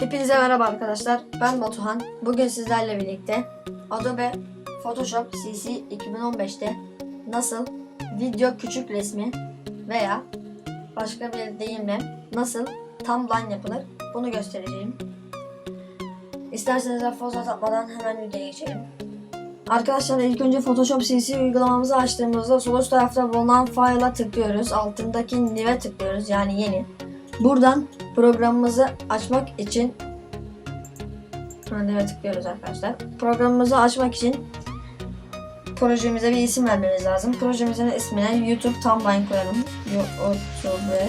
Hepinize merhaba arkadaşlar. Ben Batuhan. Bugün sizlerle birlikte Adobe Photoshop CC 2015'te nasıl video küçük resmi veya başka bir deyimle nasıl thumbnail yapılır bunu göstereceğim. İsterseniz daha fazla tatmadan hemen videoya geçelim. Arkadaşlar ilk önce Photoshop CC uygulamamızı açtığımızda sol üst tarafta bulunan file'a tıklıyoruz. Altındaki new'e tıklıyoruz yani yeni. Buradan programımızı açmak için New'e tıklıyoruz arkadaşlar. Programımızı açmak için projemize bir isim vermemiz lazım. Projemizin ismine YouTube Thumbline koyalım. YouTube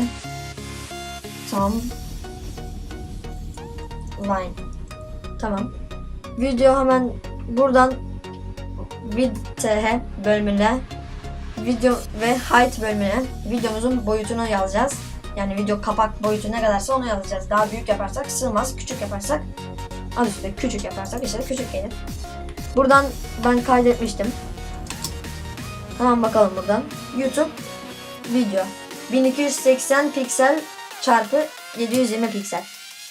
Thumbline. Tamam. Video hemen buradan VTH bölümüne video ve height bölümüne videomuzun boyutunu yazacağız. Yani video kapak boyutu ne kadarsa onu yazacağız. Daha büyük yaparsak sığmaz, küçük yaparsak al işte küçük yaparsak işte küçük gelir. Buradan ben kaydetmiştim. Hemen bakalım buradan. YouTube video 1280 piksel çarpı 720 piksel.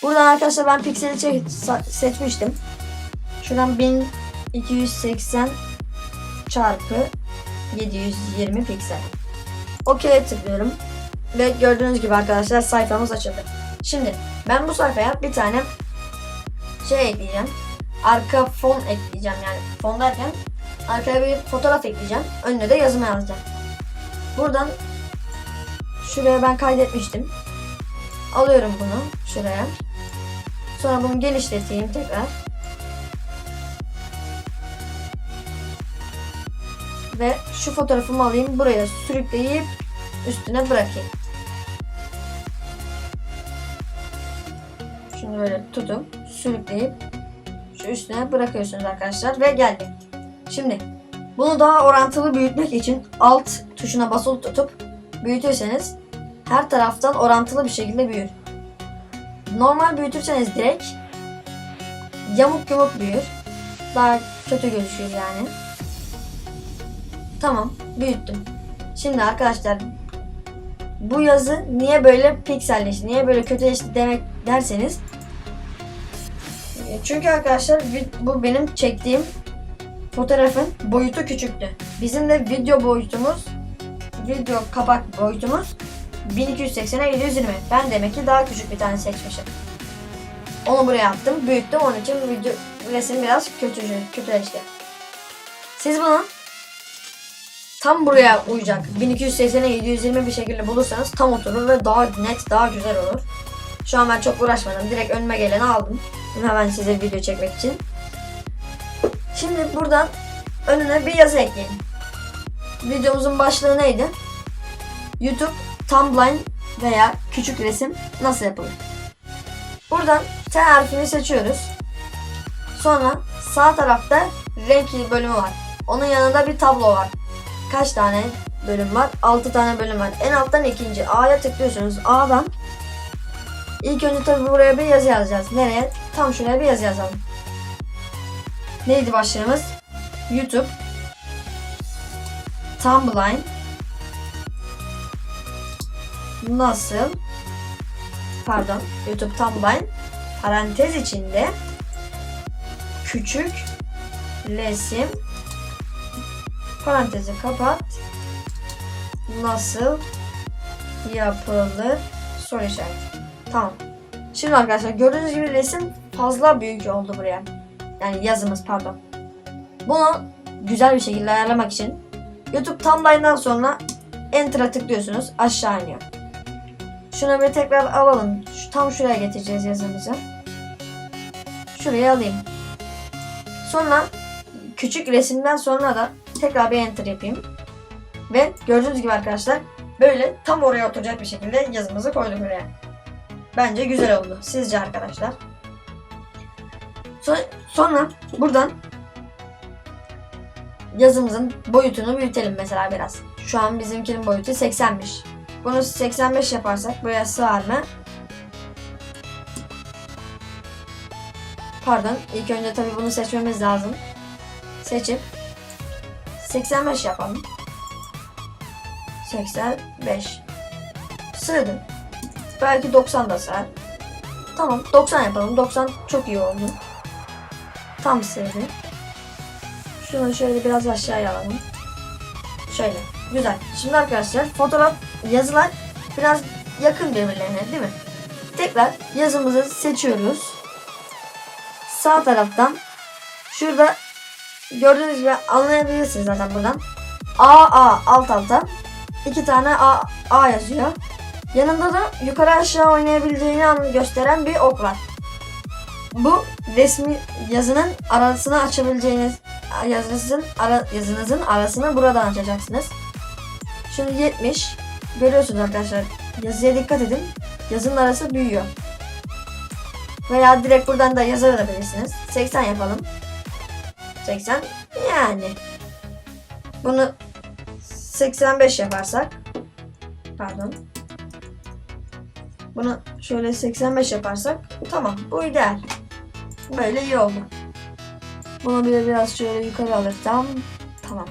Buradan arkadaşlar ben pikseli seçmiştim. Şuradan 1280 çarpı 720 piksel. OK'ye tıklıyorum. Ve gördüğünüz gibi arkadaşlar sayfamız açıldı. Şimdi ben bu sayfaya bir tane şey ekleyeceğim. Arka fon ekleyeceğim yani fon derken arkaya bir fotoğraf ekleyeceğim. Önüne de yazımı yazacağım. Buradan şuraya ben kaydetmiştim. Alıyorum bunu şuraya. Sonra bunu genişleteyim tekrar. Ve şu fotoğrafımı alayım buraya sürükleyip üstüne bırakayım. Şunu böyle tutup sürükleyip şu üstüne bırakıyorsunuz arkadaşlar ve geldi. Şimdi bunu daha orantılı büyütmek için alt tuşuna basılı tutup büyütürseniz her taraftan orantılı bir şekilde büyür. Normal büyütürseniz direkt yamuk yumuk büyür. Daha kötü gözüküyor yani. Tamam büyüttüm. Şimdi arkadaşlar bu yazı niye böyle pikselleşti, niye böyle kötüleşti demek derseniz çünkü arkadaşlar bu benim çektiğim fotoğrafın boyutu küçüktü. Bizim de video boyutumuz video kapak boyutumuz 1280'e 720. Ben demek ki daha küçük bir tane seçmişim. Onu buraya attım, büyüttüm. Onun için video resim biraz kötü kötüleşti. Siz bunu tam buraya uyacak 1280'e 720 bir şekilde bulursanız tam oturur ve daha net daha güzel olur. Şu an ben çok uğraşmadım. Direkt önüme geleni aldım. Hemen size video çekmek için. Şimdi buradan önüne bir yazı ekleyin. Videomuzun başlığı neydi? YouTube thumbnail veya küçük resim nasıl yapılır? Buradan T harfini seçiyoruz. Sonra sağ tarafta renk bölümü var. Onun yanında bir tablo var kaç tane bölüm var? 6 tane bölüm var. En alttan ikinci A'ya tıklıyorsunuz. A'dan ilk önce tabi buraya bir yazı yazacağız. Nereye? Tam şuraya bir yazı yazalım. Neydi başlığımız? YouTube Thumbline nasıl pardon YouTube Thumbline parantez içinde küçük resim parantezi kapat. Nasıl yapılır? Soru işareti. Tamam. Şimdi arkadaşlar gördüğünüz gibi resim fazla büyük oldu buraya. Yani yazımız pardon. Bunu güzel bir şekilde ayarlamak için YouTube timeline'dan sonra Enter'a tıklıyorsunuz. Aşağı iniyor. Şunu bir tekrar alalım. Şu, tam şuraya getireceğiz yazımızı. Şuraya alayım. Sonra küçük resimden sonra da tekrar bir enter yapayım. Ve gördüğünüz gibi arkadaşlar böyle tam oraya oturacak bir şekilde yazımızı koyduk buraya. Bence güzel oldu. Sizce arkadaşlar? So- Sonra buradan yazımızın boyutunu büyütelim mesela biraz. Şu an bizimkinin boyutu 80'miş. Bunu 85 yaparsak buraya sığar mı? Pardon. ilk önce tabii bunu seçmemiz lazım. Seçip 85 yapalım. 85. Sığdı. Belki 90 da sığar. Tamam 90 yapalım. 90 çok iyi oldu. Tam sevdi. Şunu şöyle biraz aşağıya alalım. Şöyle. Güzel. Şimdi arkadaşlar fotoğraf, yazılar biraz yakın birbirlerine değil mi? Tekrar yazımızı seçiyoruz. Sağ taraftan şurada gördüğünüz gibi anlayabilirsiniz zaten buradan. A A alt alta iki tane A A yazıyor. Yanında da yukarı aşağı oynayabileceğini an- gösteren bir ok var. Bu resmi yazının arasını açabileceğiniz yazınızın ara, yazınızın arasını buradan açacaksınız. Şimdi 70 görüyorsunuz arkadaşlar. Yazıya dikkat edin. Yazının arası büyüyor. Veya direkt buradan da yazabilirsiniz. 80 yapalım. 80 yani. Bunu 85 yaparsak pardon. Bunu şöyle 85 yaparsak tamam bu ideal. Böyle iyi oldu. Bunu bir de biraz şöyle yukarı alırsam tamam.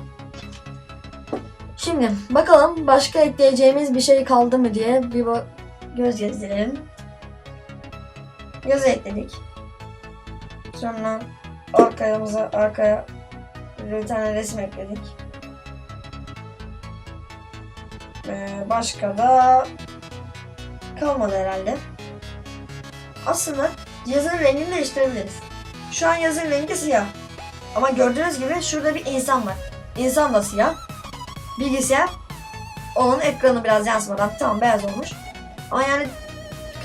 Şimdi bakalım başka ekleyeceğimiz bir şey kaldı mı diye bir göz gezdirelim. Yazı ekledik. Sonra arkamıza arkaya bir tane resim ekledik. Ee, başka da kalmadı herhalde. Aslında yazının rengini değiştirebiliriz. Şu an yazının rengi siyah. Ama gördüğünüz gibi şurada bir insan var. İnsan da siyah. Bilgisayar onun ekranı biraz yansımadan tamam beyaz olmuş. Ama yani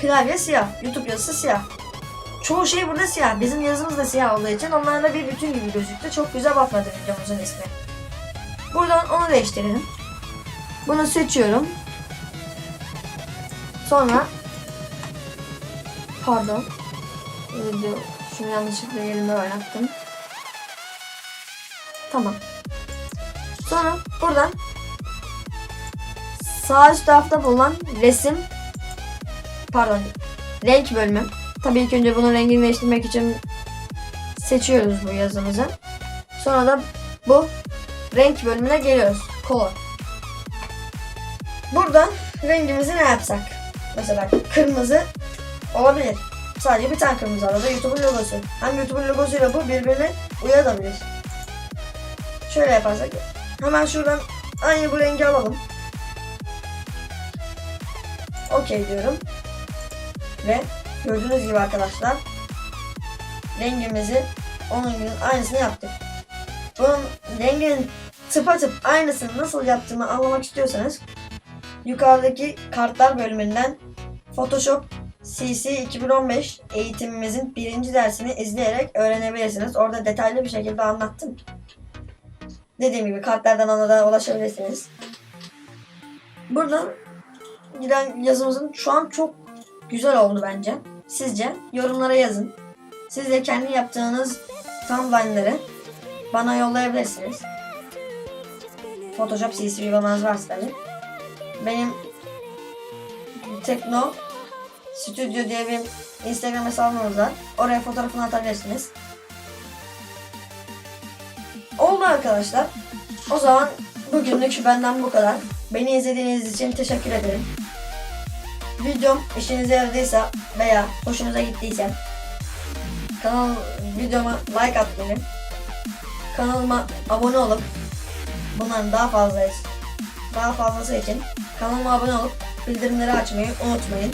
klavye siyah. YouTube yazısı siyah. Çoğu şey burada siyah. Bizim yazımız da siyah olduğu için onlarla bir bütün gibi gözüktü. Çok güzel bakmadı videomuzun ismi. Buradan onu değiştirelim. Bunu seçiyorum. Sonra pardon. Video şunu yanlışlıkla yerinde oynattım. Tamam. Sonra buradan sağ üst tarafta bulunan resim pardon renk bölümü. Tabii ilk önce bunun rengini değiştirmek için seçiyoruz bu yazımızı. Sonra da bu renk bölümüne geliyoruz. Color. Buradan rengimizi ne yapsak? Mesela kırmızı olabilir. Sadece bir tane kırmızı arada YouTube'un logosu. Hem YouTube'un logosuyla bu birbirine uyabilir. Şöyle yaparsak hemen şuradan aynı bu rengi alalım. Okey diyorum. Ve gördüğünüz gibi arkadaşlar rengimizi onun gibi aynısını yaptık. Bunun renginin tıpatıp aynısını nasıl yaptığımı anlamak istiyorsanız yukarıdaki kartlar bölümünden Photoshop CC 2015 eğitimimizin birinci dersini izleyerek öğrenebilirsiniz. Orada detaylı bir şekilde anlattım. Dediğim gibi kartlardan ona ulaşabilirsiniz. Buradan giden yazımızın şu an çok güzel oldu bence. Sizce yorumlara yazın. Siz de kendi yaptığınız timeline'ları bana yollayabilirsiniz. Photoshop CC uygulamanız varsa tabii. Benim Tekno Studio diye bir Instagram hesabımız var. Oraya fotoğrafını atabilirsiniz. Oldu arkadaşlar. O zaman bugünlük benden bu kadar. Beni izlediğiniz için teşekkür ederim. Videom işinize yaradıysa veya hoşunuza gittiyse kanal videoma like atmayı, kanalıma abone olup bunların daha fazla daha fazlası için kanalıma abone olup bildirimleri açmayı unutmayın.